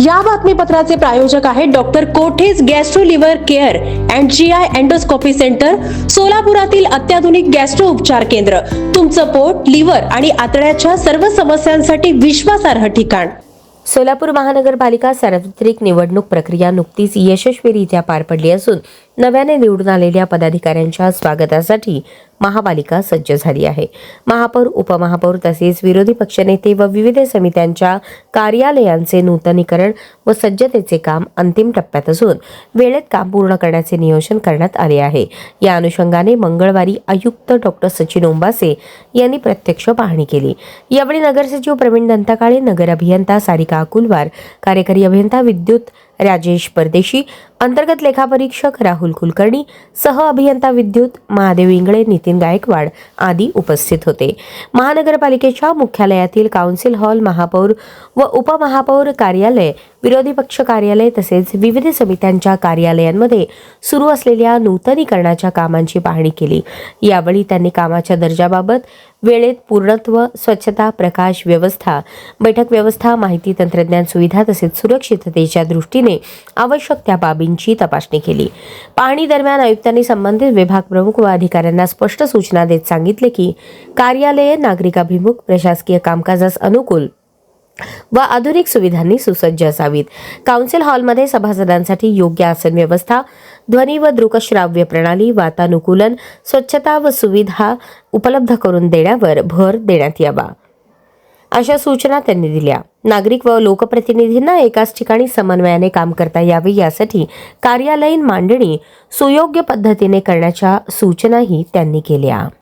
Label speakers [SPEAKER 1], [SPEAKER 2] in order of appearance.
[SPEAKER 1] या बातमीपत्राचे प्रायोजक आहेत doctor Kothej gastro liver care and G I endoscopy centre सोलापुरातील अत्याधुनिक गॅस्ट्रो उपचार केंद्र. तुमचं पोट लिव्हर आणि आतड्याच्या सर्व समस्यांसाठी विश्वासार्ह ठिकाण.
[SPEAKER 2] सोलापूर महानगरपालिका सार्वत्रिक निवडणूक प्रक्रिया नुकतीच यशस्वीरित्या पार पडली असून नव्याने निवडून आलेल्या पदाधिकाऱ्यांच्या स्वागतासाठी महापालिका सज्ज झाली आहे. महापौर उपमहापौर तसेच विरोधी पक्षनेते व विविध समित्यांच्या कार्यालयांचे नूतनीकरण व सज्जतेचे काम अंतिम टप्प्यात असून वेळेत काम पूर्ण करण्याचे नियोजन करण्यात आले आहे. या अनुषंगाने मंगळवारी आयुक्त डॉक्टर सचिन ओंबासे यांनी प्रत्यक्ष पाहणी केली. यावेळी नगरसचिव प्रवीण दंताकाळे नगर अभियंता सारिका अकुलवार कार्यकारी अभियंता विद्युत राजेश परदेशी अंतर्गत लेखापरीक्षक राहुल कुलकर्णी सह अभियंता विद्युत महादेव इंगळे नितीन गायकवाड आदी उपस्थित होते. महानगरपालिकेच्या मुख्यालयातील काउन्सिल हॉल महापौर व उपमहापौर कार्यालय विरोधी पक्ष कार्यालय तसेच विविध समित्यांच्या कार्यालयांमध्ये सुरू असलेल्या नूतनीकरणाच्या कामांची पाहणी केली. यावेळी त्यांनी कामाच्या दर्जाबाबत वेळेत पूर्णत्व स्वच्छता प्रकाश व्यवस्था बैठक व्यवस्था माहिती तंत्रज्ञान सुविधा तसेच सुरक्षिततेच्या दृष्टीने आवश्यक त्या बाबींची तपासणी केली. पाहणी दरम्यान आयुक्तांनी संबंधित विभाग प्रमुख व अधिकाऱ्यांना स्पष्ट सूचना देत सांगितले की कार्यालये नागरिकाभिमुख प्रशासकीय कामकाजास अनुकूल व आधुनिक सुविधांनी सुसज्ज असावीत. काउन्सिल हॉलमध्ये सभासदांसाठी योग्य आसन व्यवस्था ध्वनी व दृकश्राव्य प्रणाली वातानुकूलन स्वच्छता व सुविधा उपलब्ध करून देण्यावर भर देण्यात यावा. अशा सूचना त्यांनी दिल्या. नागरिक व लोकप्रतिनिधींना एकाच ठिकाणी समन्वयाने काम करता यावे यासाठी कार्यालयीन मांडणी सुयोग्य पद्धतीने करण्याच्या सूचनाही त्यांनी केल्या.